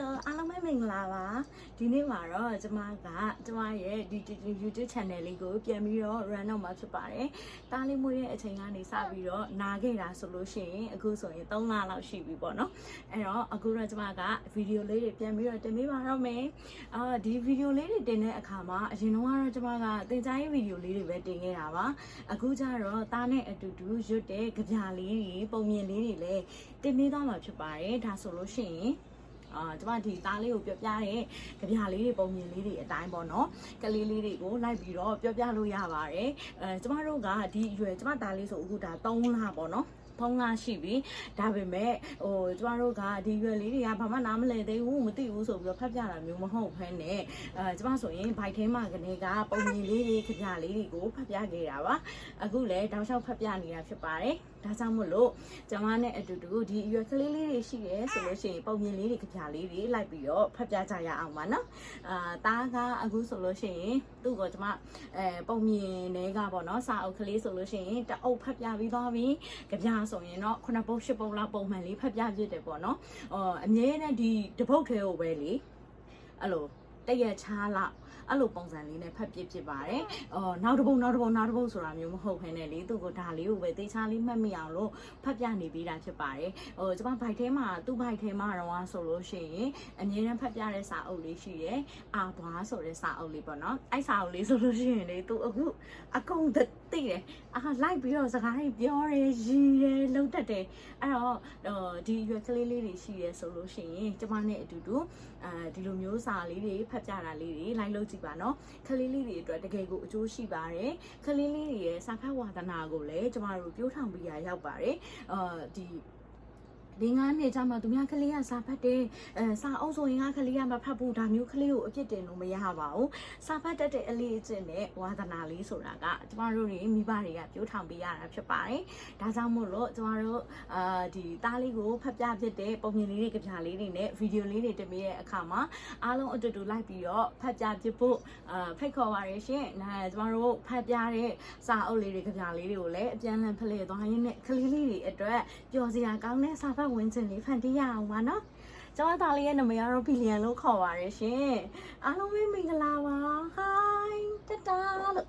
Hello အားလုံးပဲမင်္ဂလာပါဒီနေ့မှာတော့ကျမကကျမရဲ့ဒီ YouTube channel လေးကိုပြန်ပြီးတော့ run တော့မှာဖြစ်ပါတယ်တားလေးမွေးတဲ့အချိန်ကနေစပြီးတော့နာခဲ့တာဆိုလို့ရှိရင်အခုဆိုရင်3လလောက်ရှိပြီပေါ့နော်အဲ့တော့အခုတော့ကျမကဗီဒီယိုလေးတွေပြန်ပြီးတော့တင်ပေးပါတော့မယ်အာဒီဗီဒီယိုလေးတွေတင်တဲ့အခါမှာအရင်တော့ကတော့ကျမကသင်ကြားရေးဗီဒီယိုလေးတွေပဲတင်ခဲ့တာပါအခုကျတော့တားနဲ့အတူတူရွတ်တဲ့ကြပြလေးတွေပုံမြင်လေးတွေလည်းတင်ပေးသွားမှာဖြစ်ပါတယ်ဒါဆိုလို့ရှိရင် အာကျမဒီသားလေးကိုပြောပြတဲ့ကြပြလေးတွေပုံမြင်လေးတွေအတိုင်းပေါ့နော်ကလေးလေးတွေကိုလိုက်ပြီးတော့ပြောပြလို့ရပါတယ်အဲကျမတို့ကဒီအရွယ်ကျမသားလေးဆိုအခုဒါ3လပေါ့နော် ဖုံးလာရှိပြီဒါပေမဲ့ဟိုကျမတို့ကဒီရွယ်လေးတွေကဘာမှနားမလည်သေးဘူးမသိဘူးဆိုပြီးတော့ဖတ်ပြတာမျိုးမဟုတ်ဘဲနဲ့အဲကျမဆိုရင်ဘိုက်ထဲမှာကနေကပုံမြင်လေးတွေကြပြလေးတွေကိုဖတ်ပြခဲ့တာပါအခုလည်းတောက်လျှောက်ဖတ်ပြနေတာဖြစ်ပါတယ်ဒါကြောင့်မို့လို့ကျမနဲ့အတူတူဒီအရွယ်ကလေးလေးတွေရှိရဲဆိုလို့ရှိရင်ပုံမြင်လေးတွေကြပြလေးတွေလိုက်ပြီးတော့ဖတ်ပြကြရအောင်ပါနော်အာတားကအခုဆိုလို့ရှိရင်သူ့ကိုကျမအဲပုံမြင်တွေကပေါ့နော်စာအုပ်ကလေးဆိုလို့ရှိရင်တအုပ်ဖတ်ပြပြီးသွားပြီကြပြဆိုရင်တော့ခုနှစ်ပုတ်ရှစ်ပုတ်လောက်ပုံမှန်လေးဖတ်ပြဖြစ်တယ်ပေါ့နော်အော်အမြဲတမ်းဒီတပုတ်ထဲကိုပဲလေအဲ့လိုတရက်ချားလောက် အဲ့လိုပုံစံလေးနဲ့ဖတ်ပြဖြစ်ပါတယ်။အော်နောက်တစ်ပုတ်နောက်တစ်ပုတ်နောက်တစ်ပုတ်ဆိုတာမျိုးမဟုတ်ဘဲနဲ့လေသူ့ကိုဒါလေးကိုပဲတေချာလေးမှတ်မိအောင်လို့ဖတ်ပြနေပေးတာဖြစ်ပါတယ်။ဟိုကျွန်မဘိုက်ထဲမှာသူ့ဘိုက်ထဲမှာတော့ဆိုလို့ရှိရင်အမြဲတမ်းဖတ်ပြတဲ့စာအုပ်လေးရှိတယ်။အာဘွားဆိုတဲ့စာအုပ်လေးပေါ့နော်။အဲ့စာအုပ်လေးဆိုလို့ရှိရင်လေသူအခုအကုန်သိတယ်။အာလိုက်ပြီးတော့စကားတွေပြောတယ်ရည်တယ်လှုပ်တတ်တယ်။အဲ့တော့ဟိုဒီရွက်ကလေးလေးတွေရှိရဲဆိုလို့ရှိရင်ကျွန်မနဲ့အတူတူအဲဒီလိုမျိုးစာလေးတွေဖတ်ပြတာလေးတွေလိုက်လုပ်ကြည့်ပါနော်ခလေးလေးတွေအတွက်တကယ်ကိုအကျိုးရှိပါတယ်ခလေးလေးတွေရဲ့စာဖတ်ဝါသနာကိုလည်းကျမတို့ပြိုးထောင်ပြရရောက်ပါတယ်အာဒီ ဒီငါးနှစ်ကြာမှသူများကလေးကစာဖတ်တယ်အဲစာအုပ်ဆိုရင်ကကလေးကမဖတ်ဘူးဒါမျိုးကလေးကိုအပြစ်တင်လို့မရပါဘူးစာဖတ်တတ်တဲ့အလေးအကျင့်နဲ့ဝါသနာလေးဆိုတာကကျမတို့တွေမိဘတွေကပြိုးထောင်ပေးရတာဖြစ်ပါတယ်ဒါကြောင့်မို့လို့ကျမတို့အာဒီသားလေးကိုဖတ်ပြဖြစ်တဲ့ပုံမြင်လေးတွေကြပြလေးတွေနဲ့ဗီဒီယိုလေးတွေတင်ပေးတဲ့အခါမှာအားလုံးအတူတူလိုက်ပြီးတော့ဖတ်ပြဖြစ်ဖို့အာဖိတ်ခေါ်ပါရရှင်နာကျမတို့ဖတ်ပြတဲ့စာအုပ်လေးတွေကြပြလေးတွေကိုလည်းအပြန်အလှန်ဖလှယ်သွားရင်းနဲ့ကလေးလေးတွေအတွက်ပျော်စရာကောင်းတဲ့စာဖတ်ဝင်ခြင်းလေးဖန်တီးရအောင်ပါနော်ကျွန်မသားလေးရဲ့နာမည်ကတော့ဘီလီယံလို့ခေါ်ပါရရှင်အားလုံးပဲမင်္ဂလာပါ hi တတာလို့